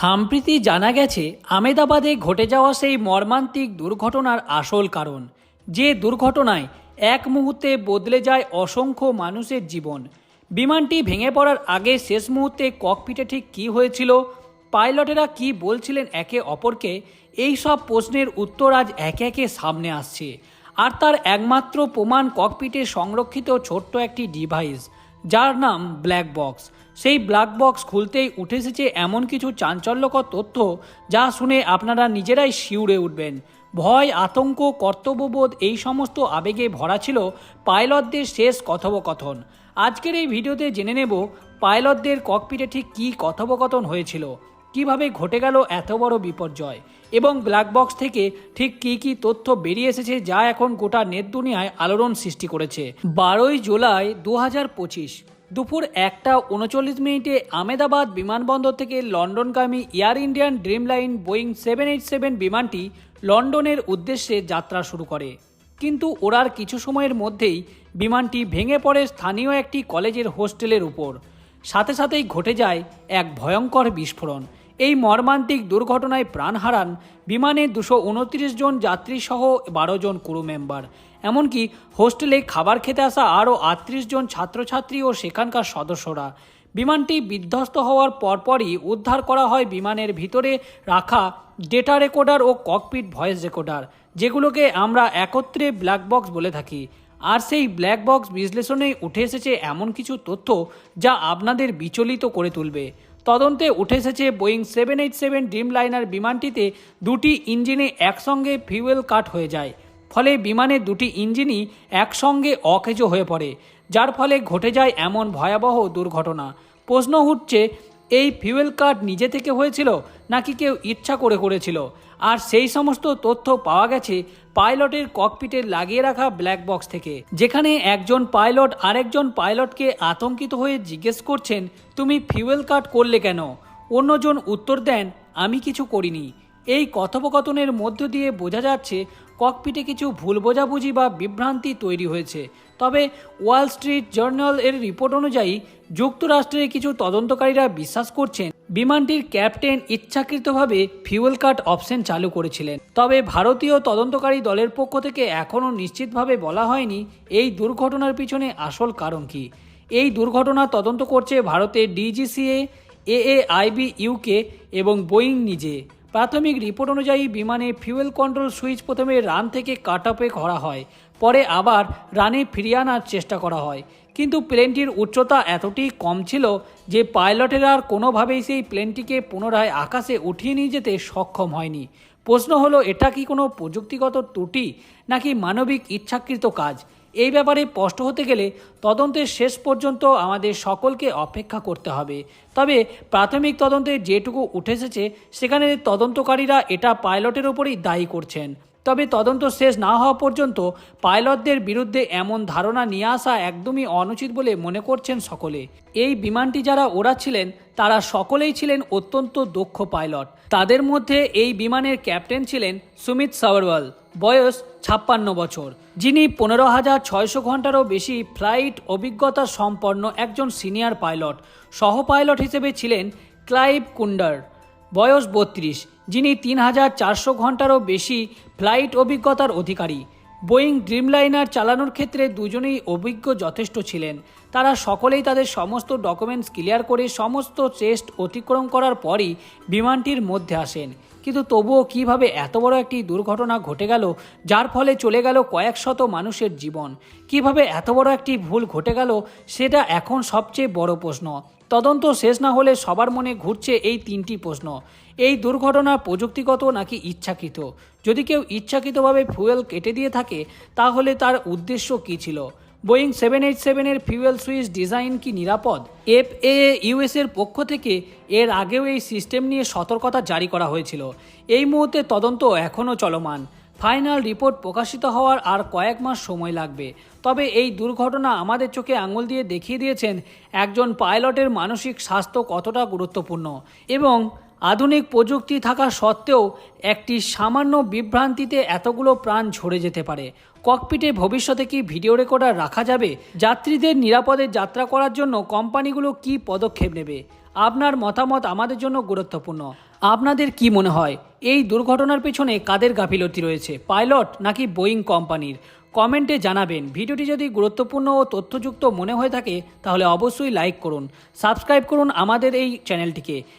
সম্প্রতি জানা গেছে, আমেদাবাদে ঘটে যাওয়া সেই মর্মান্তিক দুর্ঘটনার আসল কারণ। যে দুর্ঘটনায় এক মুহূর্তে বদলে যায় অসংখ্য মানুষের জীবন। বিমানটি ভেঙে পড়ার আগে শেষ মুহূর্তে ককপিটে ঠিক কী হয়েছিল, পাইলটেরা কি বলছিলেন একে অপরকে, এই সব প্রশ্নের উত্তর আজ একে একে সামনে আসছে। আর তার একমাত্র প্রমাণ ককপিটে সংরক্ষিত ছোট্ট একটি ডিভাইস, যার নাম ব্ল্যাক বক্স। সেই ব্ল্যাক বক্স খুলতেই উঠে এসেছে এমন কিছু চাঞ্চল্যকর তথ্য যা শুনে আপনারা নিজেরাই শিউরে উঠবেন। ভয়, আতঙ্ক, কর্তব্যবোধ এই সমস্ত আবেগে ভরা ছিল পাইলটদের শেষ কথোপকথন। আজকের এই ভিডিওতে জেনে নেব পাইলটদের ককপিটে ঠিক কী কথোপকথন হয়েছিল, কীভাবে ঘটে গেল এত বড় বিপর্যয়, এবং ব্ল্যাক বক্স থেকে ঠিক কী কী তথ্য বেরিয়ে এসেছে যা এখন গোটা নেট দুনিয়ায় আলোড়ন সৃষ্টি করেছে। বারোই জুলাই দু হাজার পঁচিশ। দুপুর একটা উনচল্লিশ মিনিটে আমেদাবাদ বিমানবন্দর থেকে লন্ডনগামী Air Indian Dreamliner Boeing seven eight seven বিমানটি লন্ডনের উদ্দেশ্যে যাত্রা শুরু করে। কিন্তু ওড়ার কিছু সময়ের মধ্যেই বিমানটি ভেঙে পড়ে স্থানীয় একটি কলেজের হোস্টেলের উপর। সাথে সাথেই ঘটে যায় এক ভয়ঙ্কর বিস্ফোরণ। এই মর্মান্তিক দুর্ঘটনায় প্রাণ হারান বিমানে দুশো উনত্রিশ জন যাত্রী সহ বারো জন ক্রু মেম্বার। এমনকি হোস্টেলে খাবার খেতে আসা আরও আটত্রিশ জন ছাত্রছাত্রী ও সেখানকার সদস্যরা। বিমানটি বিধ্বস্ত হওয়ার পরপরই উদ্ধার করা হয় বিমানের ভিতরে রাখা ডেটা রেকর্ডার ও ককপিট ভয়েস রেকর্ডার, যেগুলোকে আমরা একত্রে ব্ল্যাক বক্স বলে থাকি। আর সেই ব্ল্যাক বক্স বিশ্লেষণে উঠে এসেছে এমন কিছু তথ্য যা আপনাদের বিচলিত করে তুলবে। তদন্তে উঠে এসেছে Boeing seven eight seven Dreamliner বিমানটিতে দুটি ইঞ্জিনে একসঙ্গে ফিউয়েল কাট হয়ে যায়। ফলে বিমানের দুটি ইঞ্জিনই একসঙ্গে অকেজো হয়ে পড়ে, যার ফলে ঘটে যায় এমন ভয়াবহ দুর্ঘটনা। প্রশ্ন উঠছে এই ফিউয়েল কার্ড নিজে থেকে হয়েছিল নাকি কেউ ইচ্ছা করে করেছিল? আর সেই সমস্ত তথ্য পাওয়া গেছে পাইলটের ককপিটে লাগিয়ে রাখা ব্ল্যাক বক্স থেকে। যেখানে একজন পাইলট আরেকজন পাইলটকে আতঙ্কিত হয়ে জিজ্ঞেস করছেন, তুমি ফিউয়েল কার্ড করলে কেন? অন্যজন উত্তর দেন, আমি কিছু করিনি। এই কথোপকথনের মধ্য দিয়ে বোঝা যাচ্ছে ককপিটে কিছু ভুল বোঝাবুঝি বা বিভ্রান্তি তৈরি হয়েছে। তবে ওয়াল স্ট্রিট জার্নাল এর রিপোর্ট অনুযায়ী যুক্তরাষ্ট্রের কিছু তদন্তকারীরা বিশ্বাস করছেন, বিমানটির ক্যাপ্টেন ইচ্ছাকৃতভাবে ফিউয়েল কাট অপশন চালু করেছিলেন। তবে ভারতীয় তদন্তকারী দলের পক্ষ থেকে এখনও নিশ্চিতভাবে বলা হয়নি এই দুর্ঘটনার পিছনে আসল কারণ কি। এই দুর্ঘটনা তদন্ত করছে ভারতের ডিজিসিএ, এএআইবি, ইউকে এবং বোয়িং নিজে। প্রাথমিক রিপোর্ট অনুযায়ী বিমানে ফিউয়েল কন্ট্রোল সুইচ প্রথমে রান থেকে কাট অফে করা হয়, পরে আবার রানে ফিরিয়ে আনার চেষ্টা করা হয়। কিন্তু প্লেনটির উচ্চতা এতটাই কম ছিল যে পাইলটেরা আর কোনোভাবেই সেই প্লেনটিকে পুনরায় আকাশে উঠিয়ে নিয়ে যেতে সক্ষম হয়নি। প্রশ্ন হলো, এটা কি কোনো প্রযুক্তিগত ত্রুটি নাকি মানবিক ইচ্ছাকৃত কাজ? এই ব্যাপারে স্পষ্ট হতে গেলে তদন্তের শেষ পর্যন্ত আমাদের সকলকে অপেক্ষা করতে হবে। তবে প্রাথমিক তদন্তে যেটুকু উঠে এসেছে, সেখানে তদন্তকারীরা এটা পাইলটের ওপরই দায়ী করছেন। তবে তদন্ত শেষ না হওয়া পর্যন্ত পাইলটদের বিরুদ্ধে এমন ধারণা নিয়ে আসা একদমই অনুচিত বলে মনে করছেন সকলে। এই বিমানটি যারা ওড়াচ্ছিলেন, তারা সকলেই ছিলেন অত্যন্ত দক্ষ পাইলট। তাদের মধ্যে এই বিমানের ক্যাপ্টেন ছিলেন সুমিত সাওয়ারওয়াল। বয়স ছাপ্পান্ন বছর। যিনি পনেরো হাজার ছয়শো ঘন্টারও বেশি ফ্লাইট অভিজ্ঞতা সম্পন্ন একজন সিনিয়র পাইলট, সহ পাইলট হিসেবে ছিলেন ক্লাইভ কুন্ডার, বয়স বত্রিশ, যিনি তিন হাজার চারশো ঘন্টারও বেশি ফ্লাইট অভিজ্ঞতার অধিকারী। বোয়িং ড্রিমলাইনার চালানোর ক্ষেত্রে দুজনেই অভিজ্ঞ যথেষ্ট ছিলেন। তারা সকলেই তাদের সমস্ত ডকুমেন্টস ক্লিয়ার করে সমস্ত টেস্ট অতিক্রম করার পরই বিমানটির মধ্যে আসেন। কিন্তু তবুও কীভাবে এত বড় একটি দুর্ঘটনা ঘটে গেল, যার ফলে চলে গেল কয়েক শত মানুষের জীবন? কীভাবে এত বড় একটি ভুল ঘটে গেল, সেটা এখন সবচেয়ে বড় প্রশ্ন। তদন্ত শেষ না হলে সবার মনে ঘুরছে এই তিনটি প্রশ্ন। এই দুর্ঘটনা প্রযুক্তিগত নাকি ইচ্ছাকৃত? যদি কেউ ইচ্ছাকৃতভাবে ফুয়েল কেটে দিয়ে থাকে, তাহলে তার উদ্দেশ্য কী ছিল? বোয়িং সেভেন এইট সেভেনের ফিউয়েল সুইচ ডিজাইন কি নিরাপদ? এফ এ ইউএস এর পক্ষ থেকে এর আগেও এই সিস্টেম নিয়ে সতর্কতা জারি করা হয়েছিল। এই মুহূর্তে তদন্ত এখনও চলমান। ফাইনাল রিপোর্ট প্রকাশিত হওয়ার আর কয়েক মাস সময় লাগবে। তবে এই দুর্ঘটনা আমাদের চোখে আঙুল দিয়ে দেখিয়ে দিয়েছেন একজন পাইলটের মানসিক স্বাস্থ্য কতটা গুরুত্বপূর্ণ। এবং আধুনিক প্রযুক্তি থাকা সত্ত্বেও একটি সামান্য বিভ্রান্তিতে এতগুলো প্রাণ ঝরে যেতে পারে। ককপিটে ভবিষ্যতে কি ভিডিও রেকর্ডার রাখা যাবে? যাত্রীদের নিরাপদে যাত্রা করার জন্য কোম্পানিগুলো কি পদক্ষেপ নেবে? আপনার মতামত আমাদের জন্য গুরুত্বপূর্ণ। আপনাদের কি মনে হয়? এই দুর্ঘটনার পেছনে কাদের গাফিলতি রয়েছে? পাইলট নাকি বোয়িং কোম্পানির? কমেন্টে জানাবেন। ভিডিওটি যদি গুরুত্বপূর্ণ ও তথ্যযুক্ত মনে হয়ে থাকে, তাহলে অবশ্যই লাইক করুন। সাবস্ক্রাইব করুন আমাদের এই চ্যানেলটিকে।